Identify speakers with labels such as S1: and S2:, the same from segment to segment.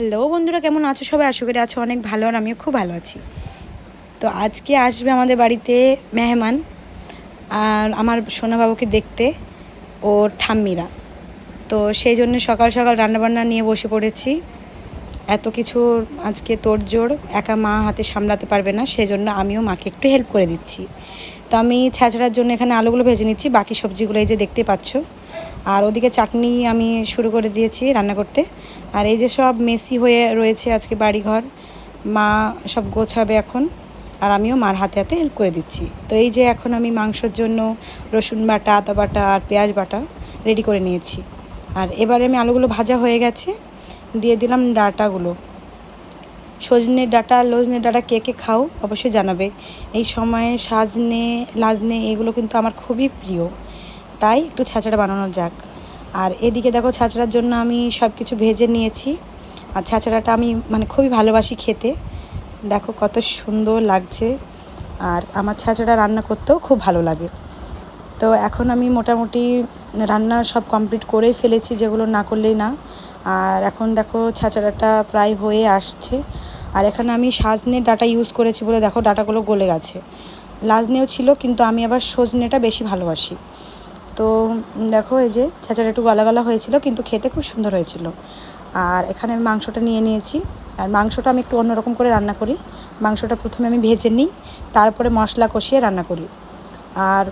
S1: Hello বন্ধুরা, কেমন আছো? সবাই আশা করি আছো অনেক ভালো আর আমিও খুব ভালো আছি। তো আজকে আসবে আমাদের বাড়িতে মেহমান আর আমার সোনাবাবুকে দেখতে ও ঠাম্মিরা। তো সেই জন্য সকাল সকাল রান্নাবান্না নিয়ে বসে পড়েছি। এত কিছু আজকে তোড়জোড় একা মা হাতে সামলাতে পারবে না সেজন্য আমিও মাকে একটু হেল্প করে দিচ্ছি। তো আমি ছ্যাঁচড়ার জন্য এখানে আলুগুলো ভেজে নিচ্ছি, বাকি সবজিগুলো এই যে দেখতে পাচ্ছ। আর ওদিকে চাটনি আমি শুরু করে দিয়েছি রান্না করতে। আর এই যে সব মেসি হয়ে রয়েছে আজকে বাড়িঘর, মা সব গোছাবে এখন। আর আমিও মার হাতে হাতে হেল্প করে দিচ্ছি। তো এই যে এখন আমি মাংসর জন্য রসুন বাটা, আদা বাটা আর পেঁয়াজ বাটা রেডি করে নিয়েছি। আর এবারে আমি আলুগুলো ভাজা হয়ে গেছে, দিয়ে দিলাম ডাটাগুলো। সজনে ডাটা, লজনে ডাটা কে কে খাও অবশ্যই জানাবে। এই সময়ে সাজনে, লাজনে এগুলো কিন্তু আমার খুবই প্রিয়। তাই একটু ছাঁচড়া বানানো যাক। আর এদিকে দেখো ছাঁচড়ার জন্য আমি সব কিছু ভেজে নিয়েছি। আর ছাঁচড়াটা আমি মানে খুবই ভালোবাসি খেতে। দেখো কত সুন্দর লাগছে। আর আমার ছাঁচড়া রান্না করতেও খুব ভালো লাগে। তো এখন আমি মোটামুটি রান্না সব কমপ্লিট করেই ফেলেছি, যেগুলো না করলেই না। আর এখন দেখো ছাঁচড়াটা প্রায় হয়ে আসছে। আর এখানে আমি সাজনে ডাটা ইউজ করেছি বলে দেখো ডাটাগুলো গলে গেছে। লাজনেও ছিল, কিন্তু আমি আবার সজনেটা বেশি ভালোবাসি। তো দেখো এই যে ছাঁচড়া একটু গলা গলা হয়েছিল, কিন্তু খেতে খুব সুন্দর হয়েছিল। আর এখানে মাংসটা নিয়ে নিয়েছি। আর মাংসটা আমি একটু অন্যরকম করে রান্না করি। মাংসটা প্রথমে আমি ভেজে নিই, তারপরে মশলা কষিয়ে রান্না করি। আর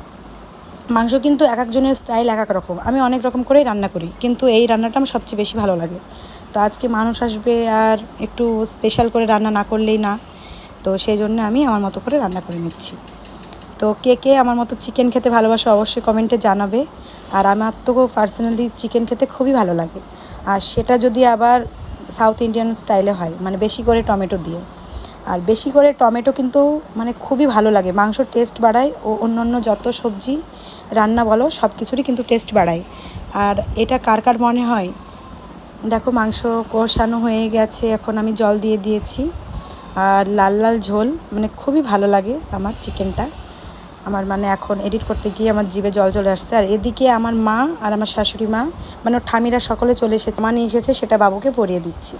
S1: মাংস কিন্তু এক একজনের স্টাইল এক এক রকম। আমি অনেক রকম করেই রান্না করি, কিন্তু এই রান্নাটা আমার সবচেয়ে বেশি ভালো লাগে। তো আজকে মানুষ আসবে আর একটু স্পেশাল করে রান্না না করলেই না। তো সেই জন্য আমি আমার মতো করে রান্না করে নিচ্ছি। তো কে কে আমার মতো চিকেন খেতে ভালোবাসে অবশ্যই কমেন্টে জানাবে। আর আমার তো পার্সোনালি চিকেন খেতে খুবই ভালো লাগে। আর সেটা যদি আবার সাউথ ইন্ডিয়ান স্টাইলে হয় মানে বেশি করে টমেটো দিয়ে। আর বেশি করে টমেটো কিন্তু মানে খুবই ভালো লাগে। মাংস টেস্ট বাড়ায় ও অন্য অন্য যত সবজি রান্না বলো, সব কিছুরই কিন্তু টেস্ট বাড়ায়। আর এটা কার কার মনে হয়? দেখো মাংস কষানো হয়ে গেছে, এখন আমি জল দিয়ে দিয়েছি। আর লাল লাল ঝোল মানে খুবই ভালো লাগে আমার চিকেনটা আমার মানে এখন এডিট করতে গিয়ে আমার জিভে জল চলে আসছে। আর এদিকে আমার মা আর আমার শাশুড়ি মা মানে ওর ঠামিরা সকলে চলে এসেছে। মা নিয়ে এসেছে, সেটা বাবুকে পরিয়ে দিচ্ছি।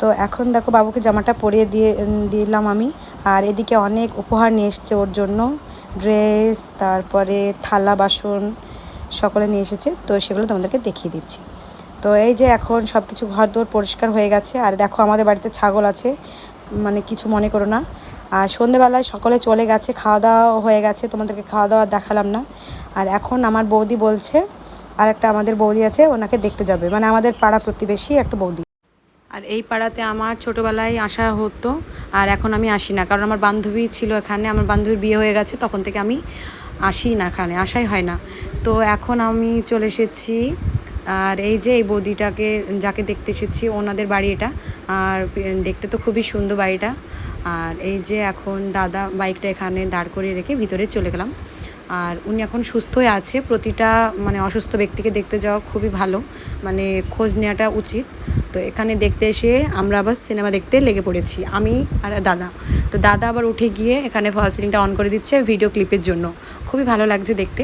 S1: তো এখন দেখো বাবুকে জামাটা পরিয়ে দিয়ে দিলাম আমি। আর এদিকে অনেক উপহার নিয়ে এসছে ওর জন্য। ড্রেস, তারপরে থালা, বাসন সকলে নিয়ে এসেছে। তো সেগুলো তোমাদেরকে দেখিয়ে দিচ্ছি। তো এই যে এখন সব কিছু ঘর দোর পরিষ্কার হয়ে গেছে। আর দেখো আমাদের বাড়িতে ছাগল আছে। মানে কিছু মনে করো না। আর সন্ধেবেলায় সকলে চলে গেছে খাওয়া দাওয়া হয়ে গেছে, তোমাদেরকে খাওয়া দাওয়া দেখালাম না। আর এখন আমার বৌদি বলছে আর একটা আমাদের বৌদি আছে, ওনাকে দেখতে যাবে। মানে আমাদের পাড়া প্রতিবেশী একটা বৌদি। আর এই পাড়াতে আমার ছোটোবেলায় আসা হতো, আর এখন আমি আসি না। কারণ আমার বান্ধবী ছিল এখানে, আমার বান্ধবীর বিয়ে হয়ে গেছে, তখন থেকে আমি আসি না এখানে আসাই হয় না। তো এখন আমি চলে এসেছি আর এই যে এই বৌদিটাকে যাকে দেখতে এসেছি, ওনাদের বাড়ি এটা। আর দেখতে তো খুবই সুন্দর বাড়িটা। আর এই যে এখন দাদা বাইকটা এখানে দাঁড় করিয়ে রেখে ভিতরে চলে গেলাম। আর উনি এখন সুস্থই আছে। প্রতিটা মানে অসুস্থ ব্যক্তিকে দেখতে যাওয়া খুবই ভালো। মানে খোঁজ নেওয়াটা উচিত। তো এখানে দেখতে এসে আমরা আবার সিনেমা দেখতে লেগে পড়েছি, আমি আর দাদা। তো দাদা আবার উঠে গিয়ে এখানে ফল সিলিংটা অন করে দিচ্ছে ভিডিও ক্লিপের জন্য। খুবই ভালো লাগছে দেখতে।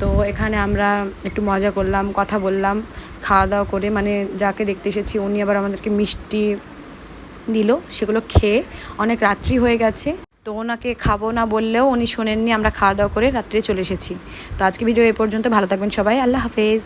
S1: তো এখানে আমরা একটু মজা করলাম, কথা বললাম খাওয়া দাওয়া করে মানে যাকে দেখতে এসেছি উনি আবার আমাদেরকে মিষ্টি দিল, সেগুলো খেয়ে অনেক রাত্রি হয়ে গেছে। তো ওনাকে খাব না বললেও উনি শোনেননি, আমরা খাওয়া দাওয়া করে রাত্রে চলে এসেছি। তো আজকে ভিডিও এ পর্যন্ত, ভালো থাকবেন সবাই, আল্লাহ হাফেজ।